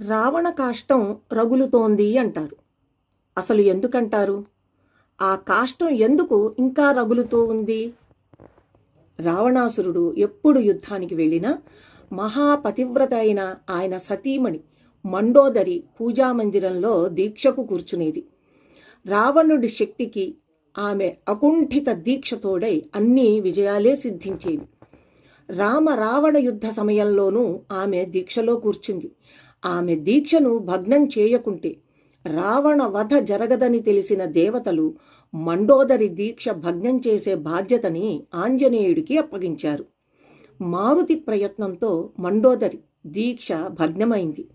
రావణ కాష్టం రగులుతోంది అంటారు. అసలు ఎందుకంటారు? ఆ కాష్టం ఎందుకు ఇంకా రగులుతూ ఉంది? రావణాసురుడు ఎప్పుడు యుద్ధానికి వెళ్ళినా మహాపతివ్రత అయిన ఆయన సతీమణి మండోదరి పూజామందిరంలో దీక్షకు కూర్చునేది. రావణుడి శక్తికి ఆమె అకుంఠిత దీక్షతోడై అన్ని విజయాలే సిద్ధించేవి. రామ రావణ యుద్ధ సమయంలోనూ ఆమె దీక్షలో కూర్చుంది. ఆమె దీక్షను భగ్నం చేయకుంటే రావణ వధ జరగదని తెలిసిన దేవతలు మండోదరి దీక్ష భగ్నం చేసే బాధ్యతని ఆంజనేయుడికి అప్పగించారు. మారుతి ప్రయత్నంతో మండోదరి దీక్ష భగ్నమైంది.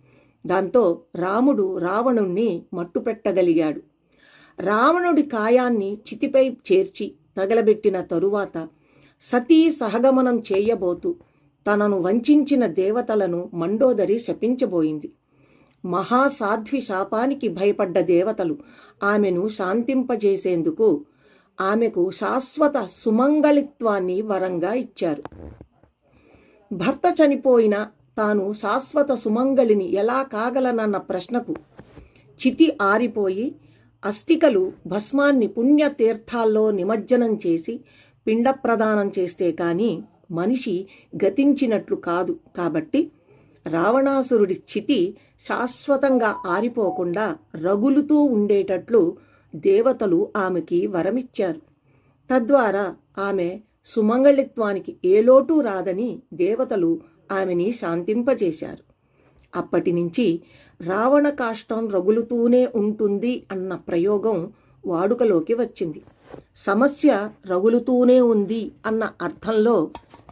దాంతో రాముడు రావణుణ్ణి మట్టుపెట్టగలిగాడు. రావణుడి కాయాన్ని చితిపై చేర్చి తగలబెట్టిన తరువాత సతీ సహగమనం చేయబోతూ తనను వంచిన దేవతలను మండోదరి శపించబోయింది. మహాసాధ్వి శాపానికి భయపడ్డ దేవతలు ఆమెను శాంతింపజేసేందుకు ఆమెకు శాశ్వత సుమంగళిత్వాన్ని వరంగా ఇచ్చారు. భర్త చనిపోయిన తాను శాశ్వత సుమంగళిని ఎలా కాగలనన్న ప్రశ్నకు చితి ఆరిపోయి అస్థికలు భస్మాన్ని పుణ్యతీర్థాల్లో నిమజ్జనం చేసి పిండ ప్రదానం చేస్తే కానీ మనిషి గతించినట్లు కాదు. కాబట్టి రావణాసురుడి చితి శాశ్వతంగా ఆరిపోకుండా రగులుతూ ఉండేటట్లు దేవతలు ఆమెకి వరమిచ్చారు. తద్వారా ఆమె సుమంగళిత్వానికి ఏ లోటు రాదని దేవతలు ఆమెని శాంతింపజేశారు. అప్పటి నుంచి రావణ కాష్టం రగులుతూనే ఉంటుంది అన్న ప్రయోగం వాడుకలోకి వచ్చింది. సమస్య రగులుతూనే ఉంది అన్న అర్థంలో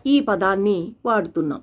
ఈ పదాన్ని వాడుతున్నాం.